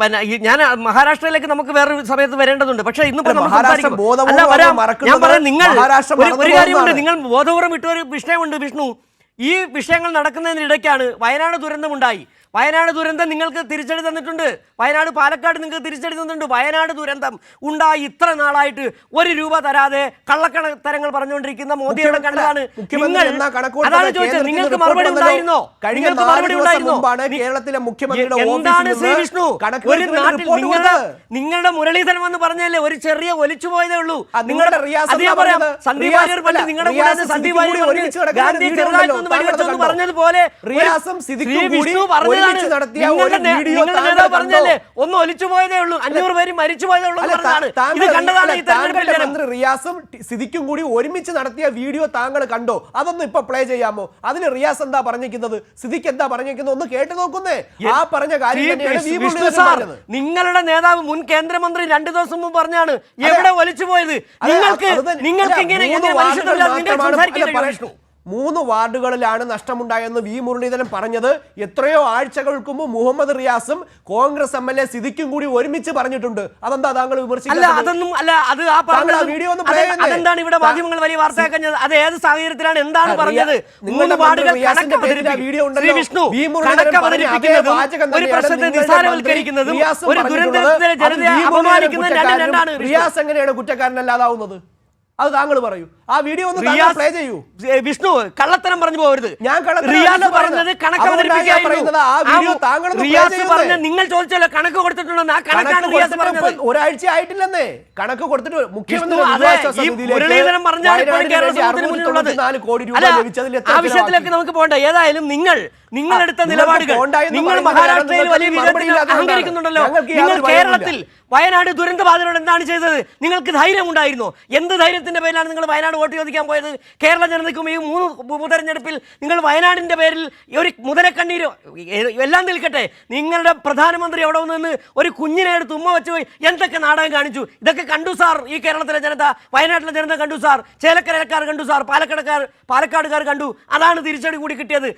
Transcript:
പിന്നെ ഈ ഞാൻ മഹാരാഷ്ട്രയിലേക്ക് നമുക്ക് വേറൊരു സമയത്ത് വരേണ്ടതുണ്ട് പക്ഷേ ഇന്നിപ്പോ അല്ല, നമ്മൾ മഹാരാഷ്ട്ര സംസാരിക്കും. ബോധപൂർവം അല്ല, വരാം. മറക്കുന്നത് ഞാൻ പറയാം നിങ്ങൾ മഹാരാഷ്ട്ര ഒരു- ഒരു മറന്നു കാര്യമുണ്ട് പോകുന്നതാണ്. നിങ്ങൾ ബോധപൂർവം ഇട്ടൊരു വിഷയമുണ്ട് വിഷ്ണു ഈ വിഷയങ്ങൾ നടക്കുന്നതിനിടയ്ക്കാണ് വയനാട് ദുരന്തമുണ്ടായി വയനാട് ദുരന്തം നിങ്ങൾക്ക് തിരിച്ചടി തന്നിട്ടുണ്ട്. വയനാട് പാലക്കാട് നിങ്ങൾക്ക് തിരിച്ചടി തന്നിട്ടുണ്ട്. വയനാട് ദുരന്തം ഉണ്ടായി ഇത്ര നാളായിട്ട് ഒരു രൂപ തരാതെ കള്ളക്കണത്തരങ്ങൾ പറഞ്ഞുകൊണ്ടിരിക്കുന്ന മോദിയുടെ കണ്ടതാണ്? അതാണ് ചോദിച്ചത്. നിങ്ങൾക്ക് മറുപടി ഉണ്ടായിരുന്നോ? നിങ്ങൾക്ക് മറുപടി ഉണ്ടായിരുന്നോ? കേരളത്തിലെ മുഖ്യമന്ത്രിയുടെ എന്താണ് ശ്രീ വിഷ്ണു? ഒരു നാട്ടിൽ നിങ്ങളുടെ നിങ്ങളുടെ മുരളീധരൻ വന്ന് പറഞ്ഞല്ലേ ഒരു ചെറിയ ഒലിച്ചു പോയതേ ഉള്ളൂ. നിങ്ങളുടെ അത് പറയാം. സന്ദീപ് വാര്യർ പണ്ട് നിങ്ങളുടെ സന്ദീപ് വാര്യർ ഗാന്ധി ചെറുതായിട്ടൊന്ന് പറഞ്ഞതുപോലെ റിയാസും സിദ്ദിഖും കൂടി പറഞ്ഞല്ലേ ഒന്ന് ഒലിച്ചു പോയതേ ഉള്ളൂ. അഞ്ഞൂറ് പേര് മരിച്ചു പോയതേ ഉള്ളൂ ഇത് കണ്ടതാണ് ഈ തെരഞ്ഞെടുപ്പിൽ മന്ത്രി റിയാസും സിദിക്കും കൂടി ഒരുമിച്ച് നടത്തിയ വീഡിയോ താങ്കൾ കണ്ടോ? അതൊന്നും ഇപ്പൊ പ്ലേ ചെയ്യാമോ? അതിന് റിയാസ് എന്താ പറഞ്ഞിരിക്കുന്നത്? സിദിക്ക് എന്താ പറഞ്ഞിരിക്കുന്നത്? ഒന്ന് കേട്ടു നോക്കുന്നേ. ആ പറഞ്ഞ കാര്യം. നിങ്ങളുടെ നേതാവ് മുൻ കേന്ദ്രമന്ത്രി രണ്ടു ദിവസം മുമ്പ് പറഞ്ഞാണ് എവിടെ ഒലിച്ചു പോയത്? നിങ്ങൾക്ക് നിങ്ങൾക്ക് ഇങ്ങനെ മൂന്ന് വാർഡുകളിലാണ് നഷ്ടമുണ്ടായെന്ന് വി മുരളീധരൻ പറഞ്ഞത്. എത്രയോ ആഴ്ചകൾക്ക് മുമ്പ് മുഹമ്മദ് റിയാസും കോൺഗ്രസ് എം എൽ എ സിദിക്കും കൂടി ഒരുമിച്ച് പറഞ്ഞിട്ടുണ്ട്. അതെന്താ താങ്കൾ അതെന്താണ് ഇവിടെ മാധ്യമങ്ങൾ വലിയ അത് ഏത് സാഹചര്യത്തിലാണ്? എന്താണ് പറഞ്ഞത്? മൂന്ന് വാർഡുകൾ വിഷ്ണു ഒരു തന്നെയാണ്. പ്രശ്നത്തെ നിസ്സാരവൽക്കരിക്കുന്നതും ഒരു. ദുരന്തത്തിലെ ജനതയെ. രണ്ടും രണ്ടാണ്. റിയാസ് എങ്ങനെയാണ് കുറ്റക്കാരനല്ലാതാവുന്നത്? അത് താങ്കൾ പറയൂ. ആ വീഡിയോ ഒന്ന് പ്ലേ ചെയ്യൂ. വിഷ്ണു കള്ളത്തരം പറഞ്ഞു പോകരുത്. ഞാൻ റിയാസ് പറഞ്ഞത്. കണക്ക് റിയാസ് പറഞ്ഞ നിങ്ങൾ ചോദിച്ചല്ലോ കണക്ക് കൊടുത്തിട്ടുണ്ടെന്ന്. ആ കണക്കാണ് കണക്ക് റിയാസ് പറഞ്ഞത്. ഒരാഴ്ച ആയിട്ടില്ലെന്നേ. കണക്ക് കൊടുത്തിട്ട് മുഖ്യമന്ത്രി വിഷ്ണു, അതെ, ദുരിതാശ്വാസ ഈ നിധിയിലേക്ക് മുരളീധരൻ പറഞ്ഞാണ് ഇപ്പോഴും വയനാടിന് കേരള വേണ്ടി സമൂഹത്തിന് മുന്നിലുള്ളത്. 694 കോടി രൂപ അല്ല, ലഭിച്ചതിൽ എത്ര ആ വിഷയത്തിലേക്ക് ചിലവാക്കി? നമുക്ക് പോകണ്ട. ഏതായാലും നിങ്ങൾ നിങ്ങളെടുത്ത നിലപാടുകൾ നിങ്ങൾ മഹാരാഷ്ട്രയിൽ വലിയ വിധത്തിൽ അഹങ്കരിക്കുന്നുണ്ടല്ലോ. നിങ്ങൾ കേരളത്തിൽ വയനാട് ദുരന്തബാധിതരോട് എന്താണ് ചെയ്തത്? നിങ്ങൾക്ക് ധൈര്യം ഉണ്ടായിരുന്നു എന്ത് ധൈര്യത്തിന്റെ പേരിലാണ് നിങ്ങൾ വയനാട് വോട്ട് ചോദിക്കാൻ പോയത്. കേരള ജനതയ്ക്കും ഈ മൂന്ന് ഉപതെരഞ്ഞെടുപ്പിൽ നിങ്ങൾ വയനാടിന്റെ പേരിൽ ഒരു മുതലക്കണ്ണീരോ എല്ലാം നിൽക്കട്ടെ. നിങ്ങളുടെ പ്രധാനമന്ത്രി അവിടെ നിന്ന് ഒരു കുഞ്ഞിനെ എടുത്ത് ഉമ്മ വെച്ച് പോയി എന്തൊക്കെ നാടകം കാണിച്ചു? ഇതൊക്കെ കണ്ടു സാർ ഈ കേരളത്തിലെ ജനത വയനാട്ടിലെ ജനത കണ്ടു സാർ. ചേലക്കരക്കാർ കണ്ടു സാർ പാലക്കാടക്കാർ പാലക്കാടുകാർ കണ്ടു. അതാണ് തിരിച്ചടി കൂടി കിട്ടിയത്.